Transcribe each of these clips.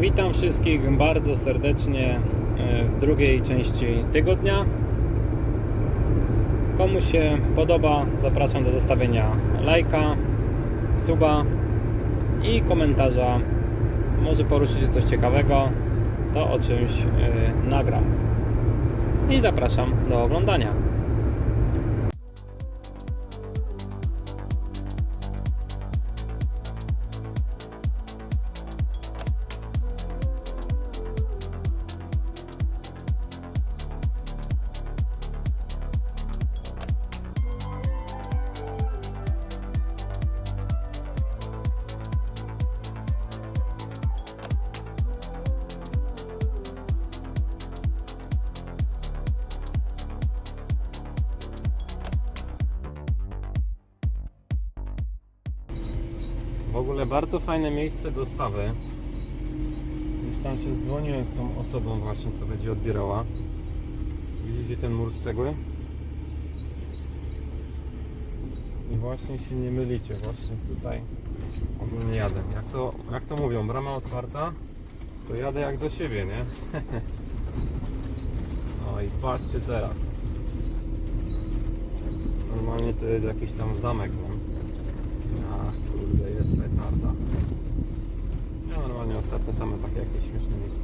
Witam wszystkich bardzo serdecznie e, w drugiej części tygodnia. Komu się podoba, zapraszam do zostawienia lajka, suba i komentarza. Może poruszycie coś ciekawego, to o czymś e, nagram. I zapraszam do oglądania. W ogóle bardzo fajne miejsce dostawy. Już tam się dzwoniłem z tą osobą właśnie, co będzie odbierała. Widzicie ten mur z cegły? I właśnie się nie mylicie, właśnie tutaj ogólnie jadę. Jak to, jak to mówią, brama otwarta, to jadę jak do siebie, nie? No i patrzcie teraz. Normalnie to jest jakiś tam zamek, nie? Ach, kurde, jest petarda. Ja normalnie ostatnio same takie jakieś śmieszne miejsca.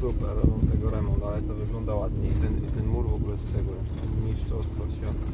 Super, robią tego remont, ale to wygląda ładnie. I ten, i ten mur w ogóle z cegły. Mistrzostwo świata.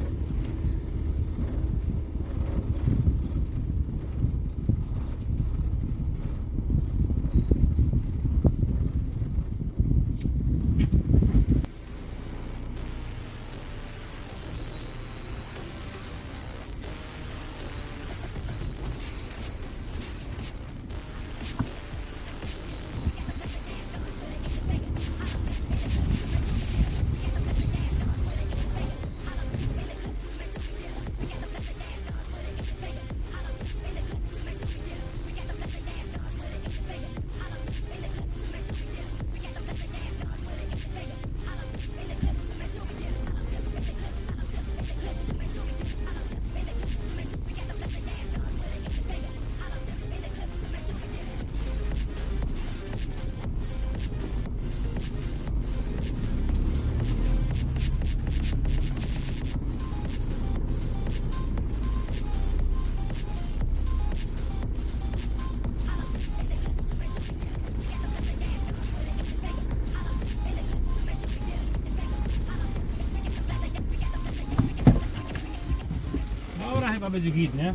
Chyba będzie git, nie?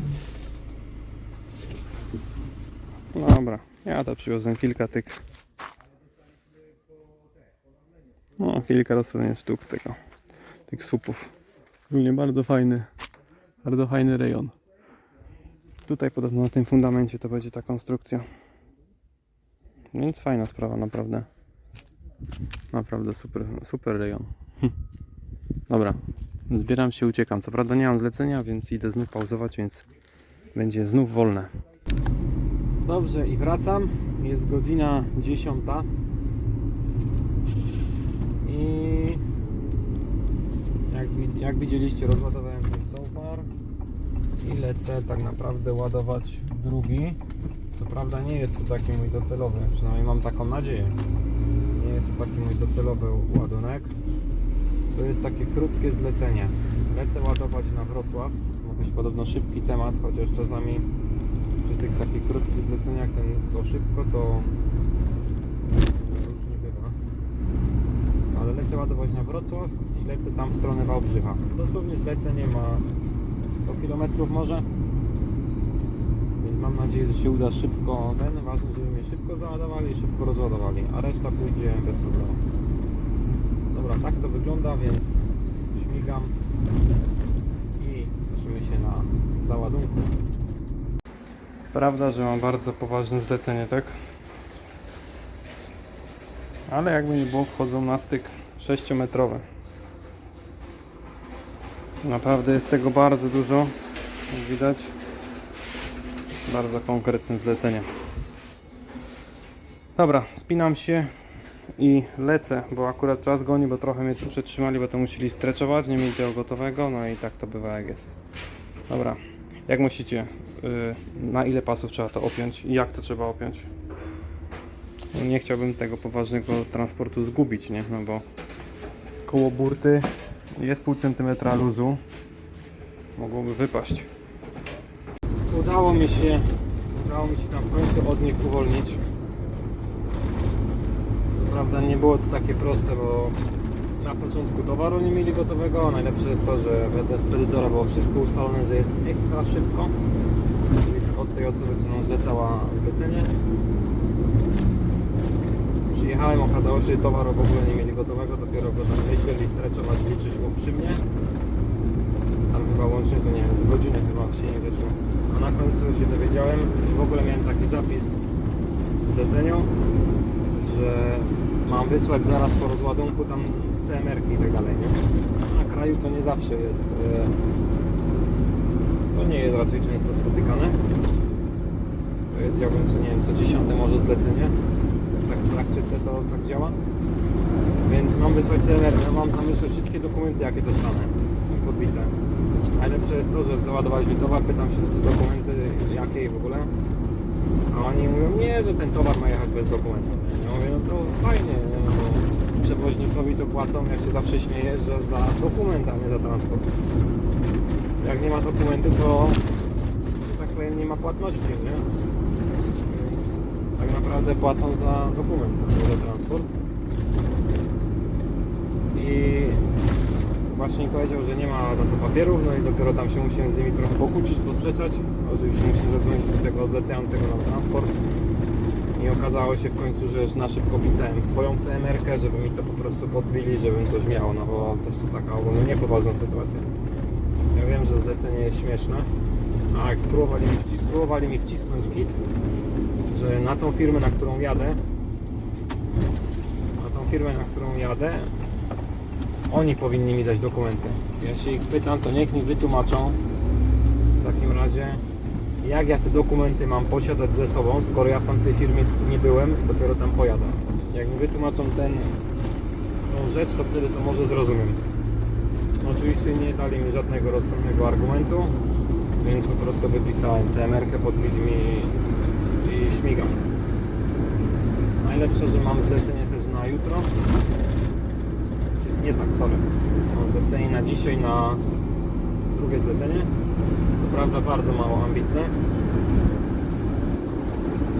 Dobra, ja to przywiozłem kilka tych. No, kilka dosłownie sztuk tego, tych supów. Ogólnie bardzo fajny, bardzo fajny rejon. Tutaj podobno na tym fundamencie to będzie ta konstrukcja. Więc fajna sprawa, naprawdę. Naprawdę super, super rejon. Dobra, zbieram się, uciekam. Co prawda nie mam zlecenia, więc idę znów pauzować, więc będzie znów wolne. Dobrze, i wracam. Jest godzina 10. I jak, jak widzieliście, rozładowałem ten towar i lecę tak naprawdę ładować drugi. Co prawda nie jest to taki mój docelowy, przynajmniej mam taką nadzieję. Nie jest to taki mój docelowy ładunek. To jest takie krótkie zlecenie. Lecę ładować na Wrocław. Być podobno szybki temat, chociaż czasami przy tych takich krótkich zleceniach ten, to szybko to różnie bywa. Ale lecę ładować na Wrocław i lecę tam w stronę Wałbrzycha. Dosłownie zlecenie ma 100 km może. Więc mam nadzieję, że się uda szybko ten. Ważne, żeby mnie szybko załadowali i szybko rozładowali, a reszta pójdzie bez problemu. Dobra, tak to wygląda, więc śmigam i słyszymy się na załadunku. Prawda, że mam bardzo poważne zlecenie, tak? Ale jakby nie było, wchodzą na styk 6-metrowy. Naprawdę jest tego bardzo dużo, jak widać. Bardzo konkretne zlecenie. Dobra, spinam się i lecę, bo akurat czas goni, bo trochę mnie tu przetrzymali, bo to musieli streczować, nie mieli tego gotowego, no i tak to bywa jak jest. Dobra, jak myślicie, y, na ile pasów trzeba to opiąć i jak to trzeba opiąć. No nie chciałbym tego poważnego transportu zgubić, nie? No bo koło burty jest pół centymetra luzu. Mogłoby wypaść. Udało mi się, udało mi się tam w końcu od nich uwolnić. Prawda nie było to takie proste, bo na początku towaru nie mieli gotowego. Najlepsze jest to, że wedle spedytora było wszystko ustalone, że jest ekstra szybko. Od tej osoby, co nam zlecała zlecenie. Przyjechałem, okazało się, że towaru w ogóle nie mieli gotowego, dopiero go tam myśleli streczować, liczyć mógł przy mnie. Tam chyba łącznie to nie wiem, z godziny chyba się nie zaczęło. A na końcu się dowiedziałem w ogóle miałem taki zapis w zleceniu, że mam wysłać zaraz po rozładunku tam CMR-ki i tak dalej, nie? Na kraju to nie zawsze jest. e, To nie jest raczej często spotykane. Powiedziałbym, co nie wiem, co dziesiąte może zlecenie. Tak w praktyce to tak działa. Więc mam wysłać CMR, mam tam wysłać wszystkie dokumenty, jakie dostanę podbite. Najlepsze jest to, że załadowałeś mi towar, pytam się, to dokumenty jakie w ogóle. A oni mówią, nie, że ten towar ma jechać bez dokumentów. Ja mówię, no to fajnie, nie? No, bo przewoźnikowi to płacą, ja się zawsze śmieję, że za dokument, a nie za transport. Jak nie ma dokumentu, to, tak powiem, nie ma płatności, nie? Więc tak naprawdę płacą za dokument, nie za transport. I właśnie powiedział, że nie ma na to papierów, no i dopiero tam się musiałem z nimi trochę pokłócić, posprzeczać. Oczywiście musiałem zadzwonić do tego zlecającego nam transport. I okazało się w końcu, że już na szybko pisałem swoją CMR-kę, żeby mi to po prostu podbili, żebym coś miał, no bo też to taka ogólnie niepoważna sytuacja. Ja wiem, że zlecenie jest śmieszne, a jak próbowali mi, wci- próbowali mi wcisnąć kit, że na tą firmę, na którą jadę, na tą firmę, na którą jadę, oni powinni mi dać dokumenty. Ja się ich pytam, to niech mi wytłumaczą razie, jak ja te dokumenty mam posiadać ze sobą, skoro ja w tamtej firmie nie byłem, dopiero tam pojadę. Jak mi wytłumaczą ten, tą rzecz, to wtedy to może zrozumiem. No, oczywiście nie dali mi żadnego rozsądnego argumentu, więc po prostu wypisałem CMR-kę, podbili mi i śmigam. Najlepsze, że mam zlecenie też na jutro. Nie tak, sorry. Mam zlecenie na dzisiaj, na drugie zlecenie. Co prawda bardzo mało ambitne.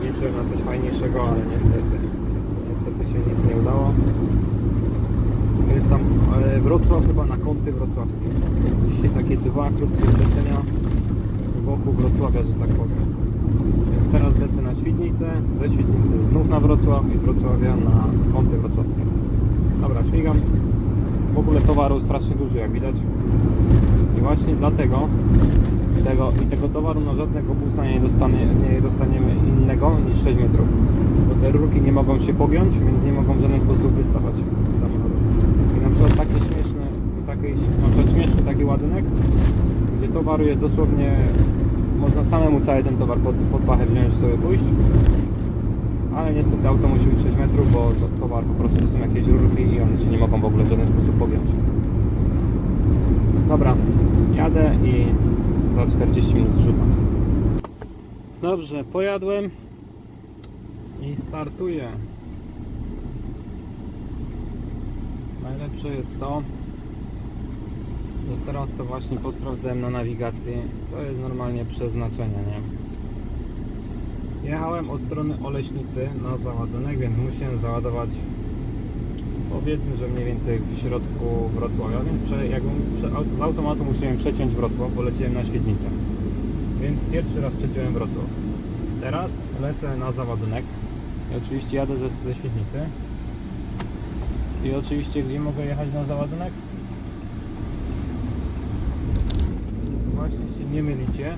Liczyłem na coś fajniejszego, ale niestety, niestety się nic nie udało. Jest tam e, Wrocław chyba na kąty wrocławskie. Dzisiaj takie dwa krótkie zlecenia wokół Wrocławia, że tak powiem. Więc teraz lecę na Świdnicę, ze Świdnicy znów na Wrocław i z Wrocławia na kąty wrocławskie. Dobra, śmigam. W ogóle towaru strasznie dużo jak widać. Właśnie dlatego tego, i tego towaru na żadnego busa nie, dostanie, nie dostaniemy innego niż 6 metrów. Bo te rurki nie mogą się pogiąć, więc nie mogą w żaden sposób wystawać z samochodu. I na przykład takie śmieszne, taki, na przykład śmieszny taki ładunek, gdzie towar jest dosłownie, można samemu cały ten towar pod, pod pachę wziąć sobie pójść. Ale niestety auto musi być 6 metrów, bo to, towar po prostu to są jakieś rurki i one się nie mogą w ogóle w żaden sposób pogiąć. Dobra, jadę i za 40 minut rzucam. Dobrze, pojadłem i startuję. Najlepsze jest to, że teraz to właśnie posprawdzałem na nawigacji, to jest normalnie przeznaczenie, nie? Jechałem od strony Oleśnicy na załadunek, więc musiałem załadować powiedzmy, że mniej więcej w środku Wrocławia, więc prze, jakbym prze, z automatu musiałem przeciąć Wrocław, bo leciałem na Świdnicę. Więc pierwszy raz przeciąłem Wrocław. Teraz lecę na załadunek i oczywiście jadę ze, ze Świdnicy. I oczywiście gdzie mogę jechać na załadunek? Właśnie się nie mylicie.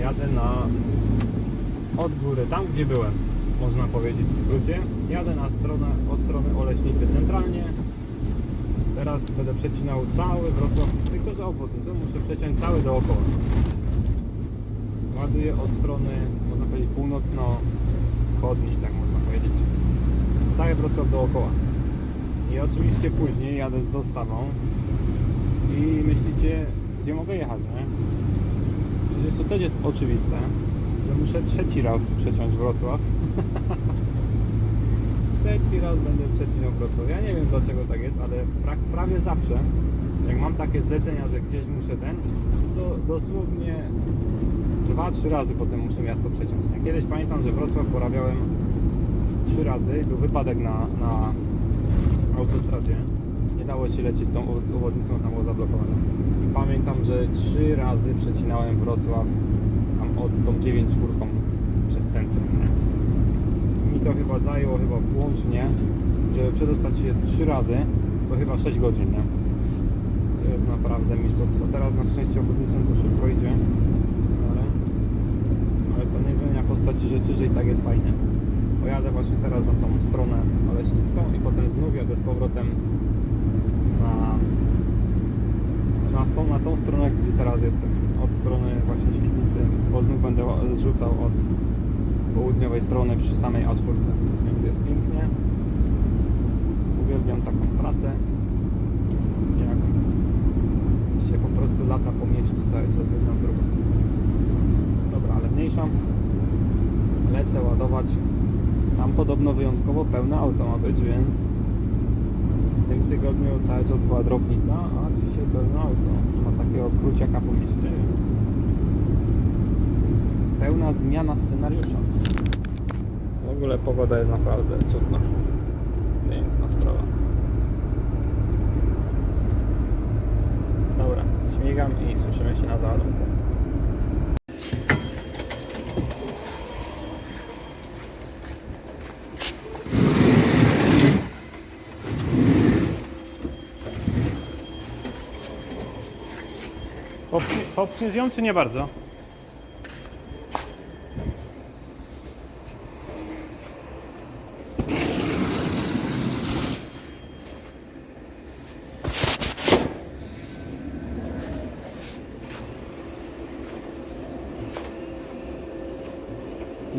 Jadę na od góry, tam gdzie byłem, można powiedzieć w skrócie. Jadę na stronę, od strony Oleśnicy centralnie. Teraz będę przecinał cały Wrocław, tylko że obwodnicą muszę przeciąć cały dookoła. Ładuję od strony, można powiedzieć północno-wschodniej, tak można powiedzieć. Cały Wrocław dookoła. I oczywiście później jadę z dostawą i myślicie, gdzie mogę jechać, nie? Przecież to też jest oczywiste, że muszę trzeci raz przeciąć Wrocław. trzeci raz będę przecinał Wrocław. Ja nie wiem dlaczego tak jest, ale pra, prawie zawsze, jak mam takie zlecenia, że gdzieś muszę ten, to dosłownie dwa, trzy razy potem muszę miasto przeciąć. nie? Kiedyś pamiętam, że Wrocław porabiałem trzy razy był wypadek na, na autostradzie. Nie dało się lecieć tą obwodnicą, tam było zablokowane. I pamiętam, że trzy razy przecinałem Wrocław tam od tą 9 czwórką przez centrum. To chyba zajęło chyba łącznie, żeby przedostać się trzy razy, to chyba 6 godzin, nie? To jest naprawdę mistrzostwo. Teraz na szczęście obwodnicą to szybko idzie, ale, ale to nie zmienia postaci rzeczy, że i tak jest fajnie. Pojadę właśnie teraz na tą stronę Oleśnicką i potem znów jadę z powrotem na, na, tą, na tą stronę, gdzie teraz jestem. Od strony właśnie Świdnicy, bo znów będę zrzucał od południowej strony przy samej A4. Więc jest pięknie. Uwielbiam taką pracę. Jak się po prostu lata po mieście cały czas w jedną drugą. Dobra, ale mniejsza. Lecę ładować. Tam podobno wyjątkowo pełne auto ma być, więc w tym tygodniu cały czas była drobnica, a dzisiaj pełne auto. Ma takiego króciaka po mieście. Pełna zmiana scenariusza. W ogóle pogoda jest naprawdę cudna. Piękna sprawa. Dobra, śmigam i słyszymy się na załadunku. Popchnie- Popchniesz ją czy nie bardzo?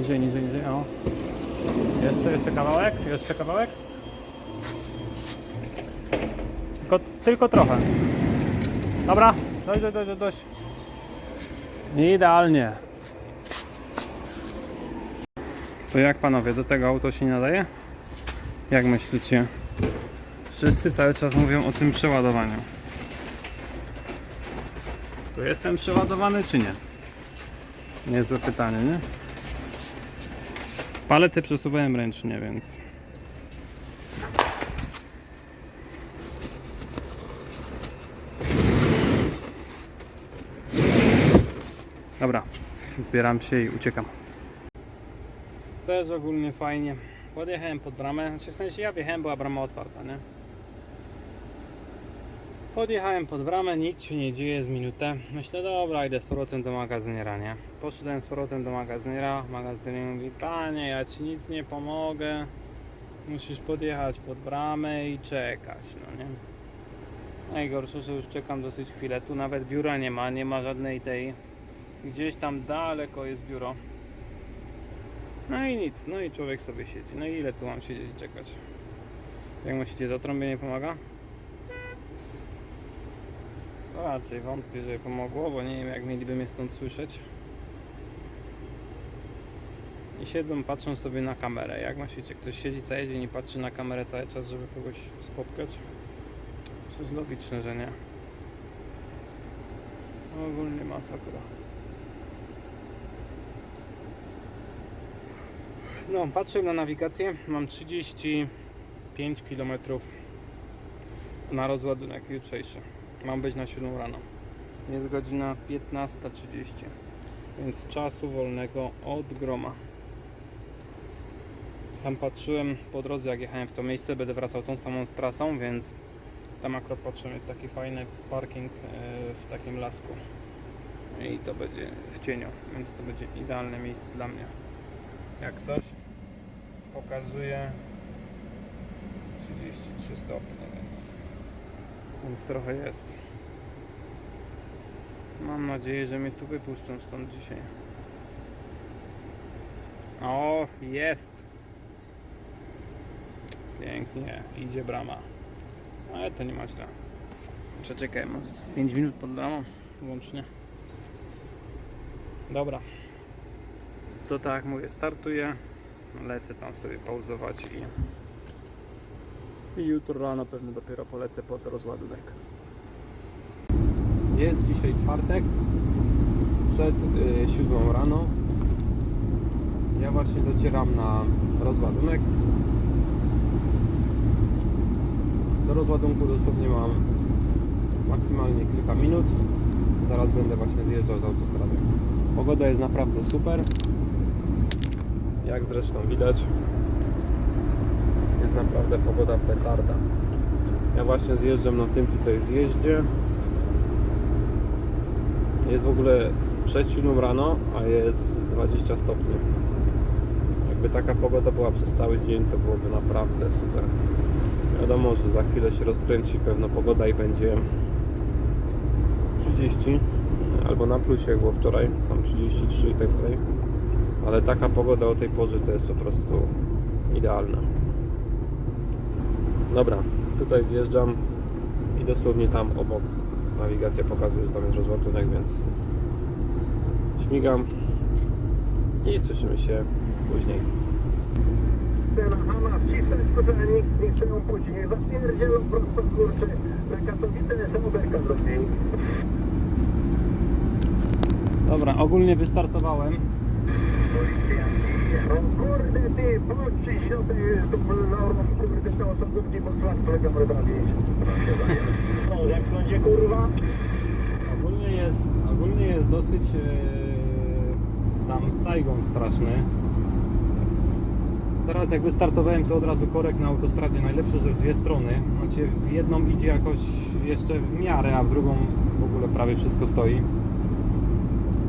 Niżej, niżej, niżej, o. Jeszcze, jeszcze kawałek, jeszcze kawałek. Tylko, tylko trochę. Dobra, dość, dość, dość, dość. Idealnie. To jak panowie, do tego auto się nie nadaje? Jak myślicie? Wszyscy cały czas mówią o tym przeładowaniu. To jestem przeładowany czy nie? Niezłe pytanie, nie? Palety przesuwałem ręcznie, więc... Dobra, zbieram się i uciekam. Też ogólnie fajnie. Podjechałem pod bramę, znaczy w sensie ja wjechałem, była brama otwarta, nie? Podjechałem pod bramę, nic się nie dzieje z minutę. Myślę, dobra, idę z powrotem do magazyniera, nie? Poszedłem z powrotem do magazyniera, magazynier mówi, panie, ja ci nic nie pomogę. Musisz podjechać pod bramę i czekać, no nie? Najgorsze, że już czekam dosyć chwilę. Tu nawet biura nie ma, nie ma żadnej tej Gdzieś tam daleko jest biuro. No i nic, no i człowiek sobie siedzi. No i ile tu mam siedzieć i czekać? Jak myślicie, zatrąbienie pomaga? No raczej wątpię, że pomogło, bo nie wiem jak mieliby mnie stąd słyszeć. I siedzą, patrzą sobie na kamerę. Jak myślicie, ktoś siedzi cały dzień i patrzy na kamerę cały czas, żeby kogoś spotkać? Przecież logiczne, że nie. Ogólnie masakra. No, patrzę na nawigację. Mam 35 km na rozładunek jutrzejszy. Mam być na 7 rano. Jest godzina 15.30, więc czasu wolnego od groma. Tam patrzyłem po drodze, jak jechałem w to miejsce. Będę wracał tą samą trasą, więc tam akurat patrzyłem, jest taki fajny parking e, w takim lasku. I to będzie w cieniu, więc to będzie idealne miejsce dla mnie. Jak coś pokazuje 33 stopnie, więc, więc trochę jest. Mam nadzieję, że mnie tu wypuszczą stąd dzisiaj. O, jest! Pięknie, idzie brama. Ale to nie ma źle. Przeczekaj, może z 5 minut pod bramą łącznie. Dobra. To tak jak mówię, startuję. Lecę tam sobie pauzować i, i jutro rano pewnie dopiero polecę pod rozładunek. Jest dzisiaj czwartek, przed y, siódmą rano. Ja właśnie docieram na rozładunek. Do rozładunku dosłownie mam maksymalnie kilka minut. Zaraz będę właśnie zjeżdżał z autostrady. Pogoda jest naprawdę super. Jak zresztą widać, jest naprawdę pogoda petarda. Ja właśnie zjeżdżam na tym tutaj zjeździe. Jest w ogóle przed 7 rano, a jest 20 stopni. Jakby taka pogoda była przez cały dzień, to byłoby naprawdę super. Wiadomo, że za chwilę się rozkręci pewno pogoda i będzie 30 albo na plusie jak było wczoraj, tam 33 i tak dalej. Ale taka pogoda o tej porze to jest po prostu idealna. Dobra, tutaj zjeżdżam i dosłownie tam obok nawigacja pokazuje, że tam jest rozładunek, więc śmigam i słyszymy się później. Wcisnąć chcę ją zapierdzielą prosto kurczę, na Katowice są berka zrobi. Dobra, ogólnie wystartowałem. O kurde ty, się ty, tu normą, kurde, te osobówki flaszkę robić. No, jak będzie kurwa? Ogólnie jest, ogólnie jest dosyć e, tam Saigon straszny. Zaraz jak wystartowałem to od razu korek na autostradzie, najlepsze, że w dwie strony. Znaczy w jedną idzie jakoś jeszcze w miarę, a w drugą w ogóle prawie wszystko stoi.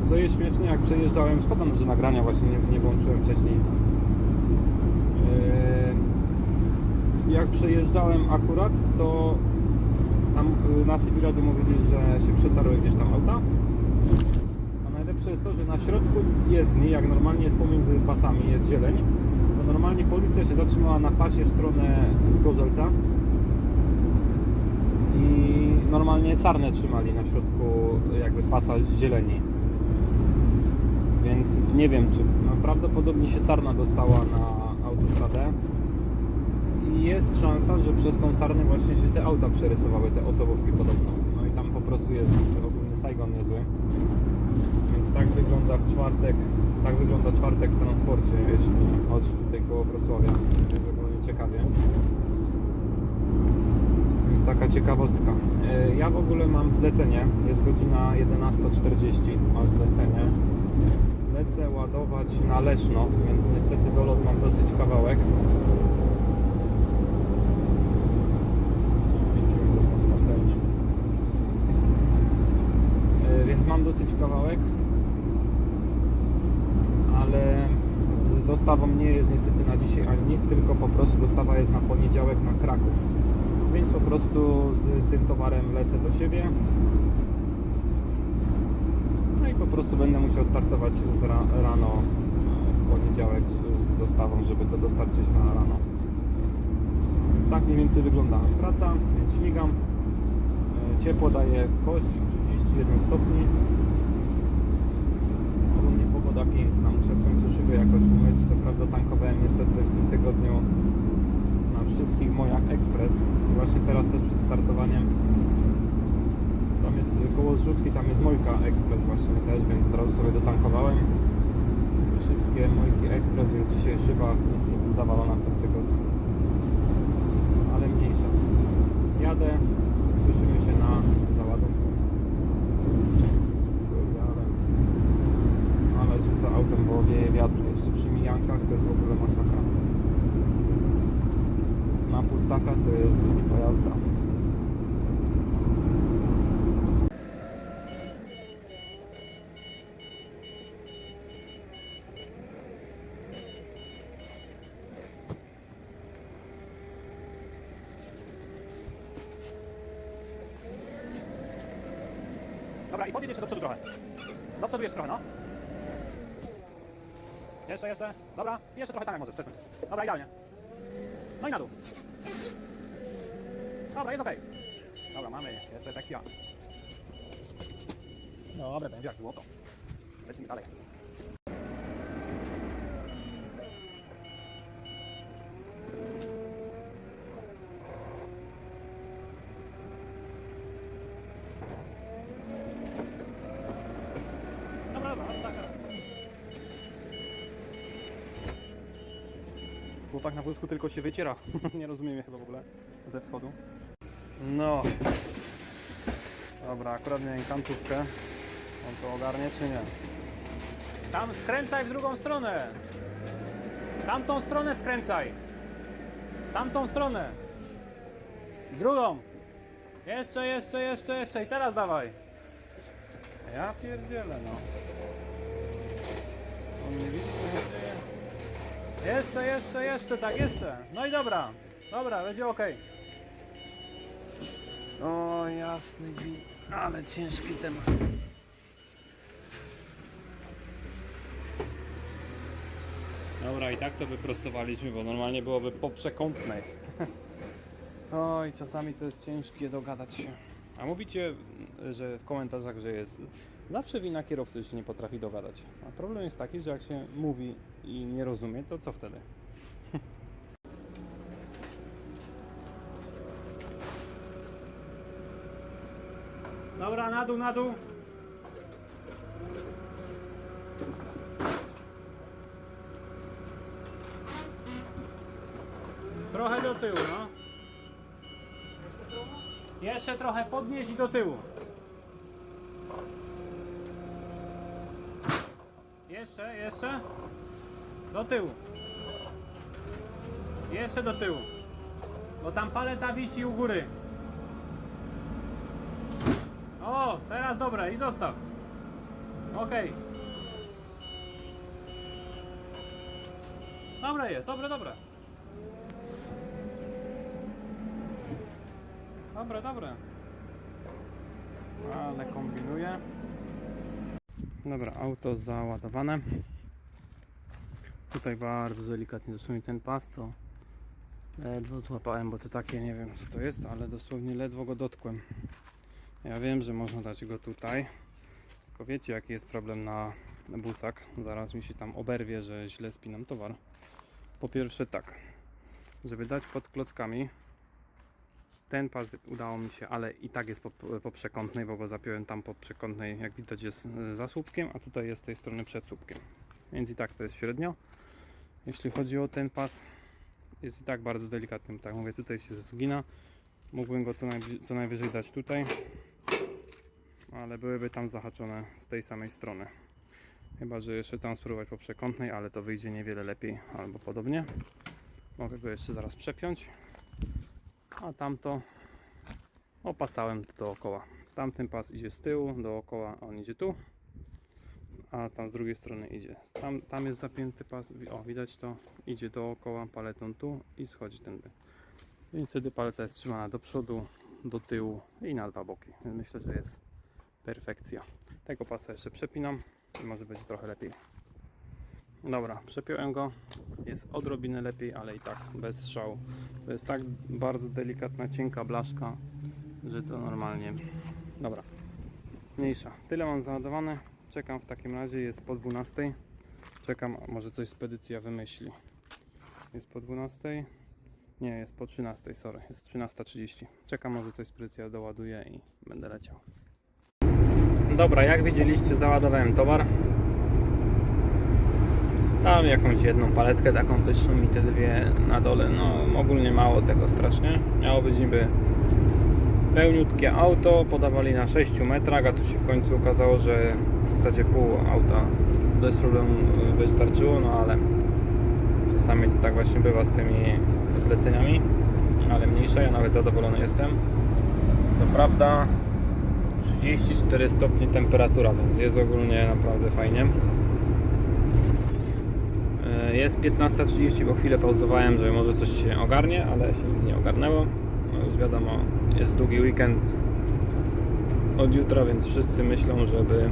Co jest śmieszne, jak przejeżdżałem, szkoda, że nagrania właśnie nie, nie włączyłem wcześniej. Yy, Jak przejeżdżałem akurat, to tam y, na mówili, że się przetarły gdzieś tam auta. A najlepsze jest to, że na środku jezdni, jak normalnie jest pomiędzy pasami, jest zieleń, to normalnie policja się zatrzymała na pasie w stronę Zgorzelca i normalnie sarnę trzymali na środku jakby pasa zieleni. Więc nie wiem, czy no, prawdopodobnie się sarna dostała na autostradę i jest szansa, że przez tą sarnę właśnie się te auta przerysowały, te osobówki podobno. No i tam po prostu jest ogólny Saigon niezły. Więc tak wygląda w czwartek, tak wygląda czwartek w transporcie, jeśli chodzi tutaj koło Wrocławia. To jest ogólnie ciekawie. Więc taka ciekawostka. E, Ja w ogóle mam zlecenie, jest godzina 11.40, mam zlecenie. Lecę ładować na Leszno, więc niestety dolot mam dosyć kawałek. 5 minut pod patelnią. E, Więc mam dosyć kawałek, ale z dostawą nie jest niestety na dzisiaj ani nic, tylko po prostu dostawa jest na poniedziałek na Kraków. Więc po prostu z tym towarem lecę do siebie. No i po prostu będę musiał startować z ra rano w poniedziałek z dostawą, żeby to dostarczyć na rano. Więc tak mniej więcej wygląda praca, więc śmigam. Ciepło daje w kość, 31 stopni. Ogólnie pogoda piękna, muszę w końcu szyby jakoś umyć. Co prawda tankowałem niestety w tym tygodniu na wszystkich mojach Express. I właśnie teraz też przed startowaniem tam jest koło zrzutki, tam jest Mojka Express właśnie też, więc od razu sobie dotankowałem wszystkie Mojki Express, więc dzisiaj szyba niestety zawalona w tym tygodniu. Ale mniejsza. Jadę, słyszymy się na załadunku. Ale, rzuca autem, bo wieje wiatr. Jeszcze przy mijankach to jest w ogóle masakra. Na pustakach to jest lipa jazda. Dobra, i podjedź jeszcze do przodu trochę. Do przodu jeszcze trochę, no. Jeszcze, jeszcze. Dobra, jeszcze trochę tam jak możesz, przesuń. Dobra, idealnie. No i na dół. Dobra, jest okej. Dobra, mamy, jest perfekcja. Dobra, będzie jak złoto. lecimy dalej. Dobra, dobra, tak. Chłopak na wózku tylko się wyciera. Nie rozumiem chyba w ogóle ze wschodu. No. Dobra, akurat miałem kantówkę. On to ogarnie czy nie? Tam skręcaj w drugą stronę. Tamtą stronę skręcaj. Tamtą stronę. Drugą. Jeszcze, jeszcze, jeszcze, jeszcze. I teraz dawaj. Ja pierdzielę, no. On nie widzi, co się dzieje. Jeszcze, jeszcze, jeszcze, tak, jeszcze. No i dobra. Dobra, będzie ok. O, jasny gwint. Ale ciężki temat. Dobra, i tak to wyprostowaliśmy, bo normalnie byłoby po przekątnej. Oj, czasami to jest ciężkie dogadać się. A mówicie, że w komentarzach, że jest zawsze wina kierowcy, że się nie potrafi dogadać. A problem jest taki, że jak się mówi i nie rozumie, to co wtedy? Dobra, na dół, na dół. Trochę do tyłu, no. Jeszcze trochę podnieść i do tyłu. Jeszcze, jeszcze. Do tyłu. Jeszcze do tyłu. Bo tam paleta wisi u góry. O, teraz dobre i zostaw. Okej. Dobre jest, dobre, dobre. Dobre, dobre. Ale kombinuję. Dobra, auto załadowane. Tutaj bardzo delikatnie dosłownie ten pas to ledwo złapałem, bo to takie nie wiem co to jest, ale dosłownie ledwo go dotkłem. Ja wiem, że można dać go tutaj, tylko wiecie jaki jest problem na busach. Zaraz mi się tam oberwie, że źle spinam towar. Po pierwsze tak, żeby dać pod klockami ten pas udało mi się, ale i tak jest po, po przekątnej, bo go zapiąłem tam po przekątnej, jak widać jest y, za słupkiem, a tutaj jest z tej strony przed słupkiem. Więc i tak to jest średnio. Jeśli chodzi o ten pas, jest i tak bardzo delikatny, tak mówię, tutaj się zgina. Mógłbym go co, co najwyżej dać tutaj, ale byłyby tam zahaczone z tej samej strony. Chyba, że jeszcze tam spróbować po przekątnej, ale to wyjdzie niewiele lepiej albo podobnie. Mogę go jeszcze zaraz przepiąć a tamto opasałem dookoła. Tamten pas idzie z tyłu, dookoła on idzie tu, a tam z drugiej strony idzie. Tam, tam jest zapięty pas, o widać to, idzie dookoła paletą tu i schodzi tędy. Więc wtedy paleta jest trzymana do przodu, do tyłu i na dwa boki. Myślę, że jest perfekcja. Tego pasa jeszcze przepinam i może być trochę lepiej. Dobra, przepiąłem go. Jest odrobinę lepiej, ale i tak bez szału. To jest tak bardzo delikatna, cienka blaszka, że to normalnie. Dobra, mniejsza. Tyle mam załadowane. Czekam w takim razie, jest po 12. Czekam, może coś spedycja wymyśli. Jest po 12. Nie, jest po 13, sorry. Jest 13.30. Czekam, może coś spedycja doładuje i będę leciał. Dobra, jak widzieliście, załadowałem towar. Tam jakąś jedną paletkę taką pyszną i te dwie na dole. No ogólnie mało tego strasznie. Miało być niby pełniutkie auto, podawali na 6 metrach, a tu się w końcu okazało, że w zasadzie pół auta bez problemu wystarczyło, no ale czasami to tak właśnie bywa z tymi zleceniami, ale mniejsza, ja nawet zadowolony jestem. Co prawda 34 stopnie temperatura, więc jest ogólnie naprawdę fajnie. E, Jest 15.30, bo chwilę pauzowałem, że może coś się ogarnie, ale się nic nie ogarnęło. No już wiadomo, jest długi weekend od jutra, więc wszyscy myślą, żeby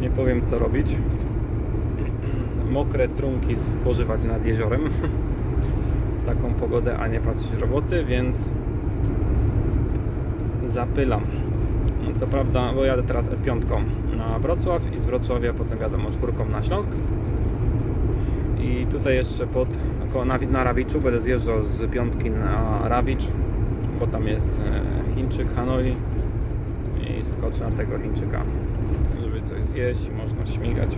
nie powiem co robić. Mokre trunki spożywać nad jeziorem. Taką pogodę, a nie patrzeć roboty, więc zapylam. No co prawda, bo jadę teraz S5 na Wrocław i z Wrocławia potem wiadomo czwórką na Śląsk. I tutaj jeszcze pod, na, na Rawiczu będę zjeżdżał z piątki na Rawicz, bo tam jest e, Chińczyk Hanoi i skoczę na tego Chińczyka, żeby coś zjeść można śmigać,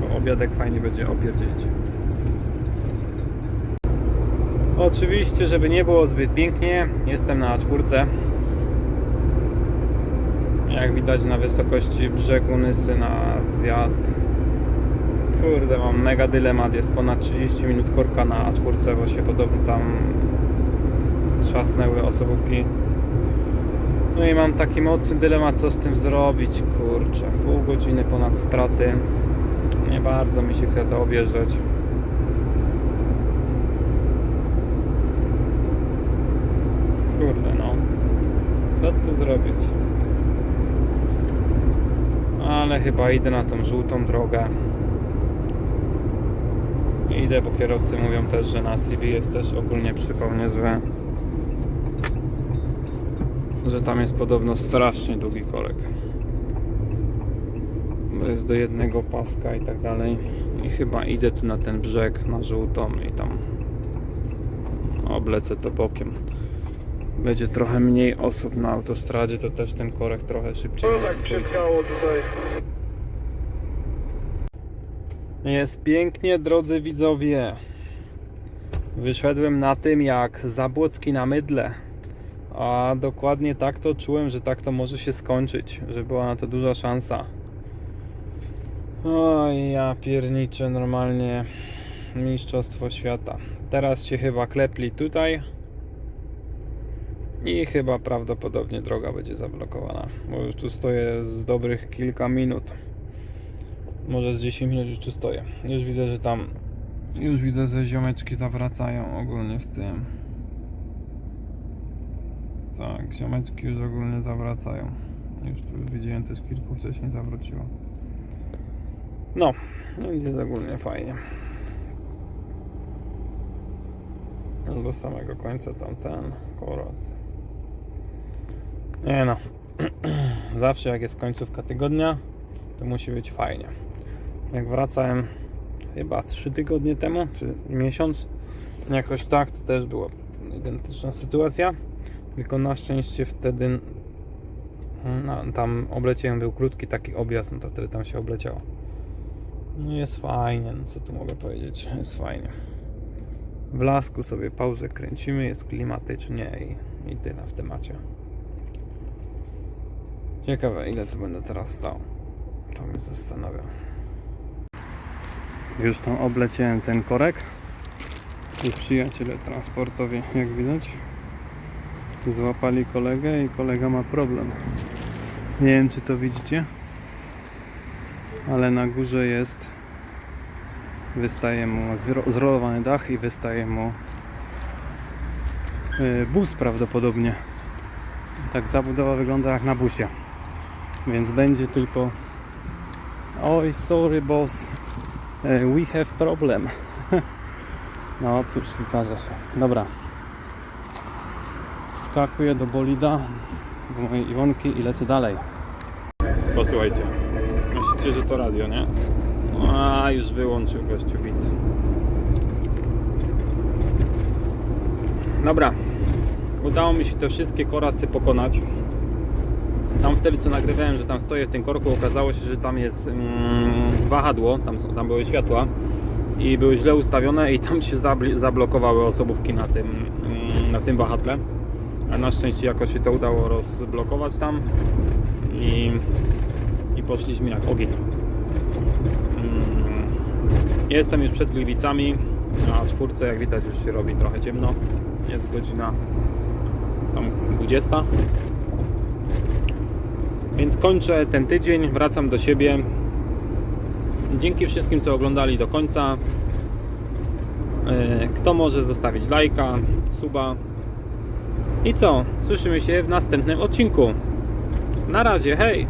bo obiadek fajnie będzie opierdzielić. Oczywiście, żeby nie było zbyt pięknie, jestem na czwórce. Jak widać na wysokości brzegu Nysy na zjazd. Kurde, mam mega dylemat. Jest ponad 30 minut korka na czwórce, bo się podobno tam trzasnęły osobówki. No i mam taki mocny dylemat, co z tym zrobić. Kurczę, pół godziny ponad straty. Nie bardzo mi się chce to objeżdżać. Kurde, no. Co tu zrobić? Ale chyba idę na tą żółtą drogę. Idę, bo kierowcy mówią też, że na CV jest też ogólnie przypał niezłe. Że tam jest podobno strasznie długi korek. Bo jest do jednego paska i tak dalej. I chyba idę tu na ten brzeg, na żółtą i tam oblecę to bokiem. Będzie trochę mniej osób na autostradzie, to też ten korek trochę szybciej No tak przeciało tutaj. Jest pięknie, drodzy widzowie. Wyszedłem na tym jak Zabłocki na mydle. A dokładnie tak to czułem, że tak to może się skończyć, że była na to duża szansa. Oj, ja pierniczę normalnie mistrzostwo świata. Teraz się chyba klepli tutaj. I chyba prawdopodobnie droga będzie zablokowana, bo już tu stoję z dobrych kilka minut. Może z 10 minut już tu stoję. Już widzę, że tam. Już widzę, że ziomeczki zawracają ogólnie w tym. Tak, ziomeczki już ogólnie zawracają. Już tu widziałem też kilku wcześniej zawróciło. No, no idzie ogólnie fajnie. Do samego końca tam ten koroc. Nie no. Zawsze jak jest końcówka tygodnia, to musi być fajnie. Jak wracałem chyba 3 tygodnie temu, czy miesiąc, jakoś tak, to też była identyczna sytuacja. Tylko na szczęście wtedy no, tam obleciałem, był krótki taki objazd, no to wtedy tam się obleciało. No jest fajnie, no co tu mogę powiedzieć, jest fajnie. W lasku sobie pauzę kręcimy, jest klimatycznie i, i tyle w temacie. Ciekawe ile tu będę teraz stał. To mnie zastanawia. Już tam obleciałem ten korek. I przyjaciele transportowi, jak widać, złapali kolegę i kolega ma problem. Nie wiem, czy to widzicie, ale na górze jest wystaje mu zrolowany dach i wystaje mu y, bus prawdopodobnie. Tak zabudowa wygląda jak na busie. Więc będzie tylko Oj, sorry boss. E, We have problem. No cóż, zdarza się. Dobra. Wskakuję do bolida do mojej Iwonki i lecę dalej. Posłuchajcie. Myślicie, że to radio, nie? A, już wyłączył gościu bit. Dobra. Udało mi się te wszystkie korasy pokonać. Tam wtedy co nagrywałem, że tam stoję w tym korku, okazało się, że tam jest mm, wahadło, tam, tam były światła i były źle ustawione i tam się zablokowały osobówki na tym, mm, na tym wahadle. A na szczęście jakoś się to udało rozblokować tam i, i poszliśmy jak ogień. Mm, Jestem już przed Gliwicami, na czwórce jak widać już się robi trochę ciemno. Jest godzina tam 20. Więc kończę ten tydzień, wracam do siebie. Dzięki wszystkim, co oglądali do końca. E, Kto może zostawić lajka, suba. I co? Słyszymy się w następnym odcinku. Na razie, hej!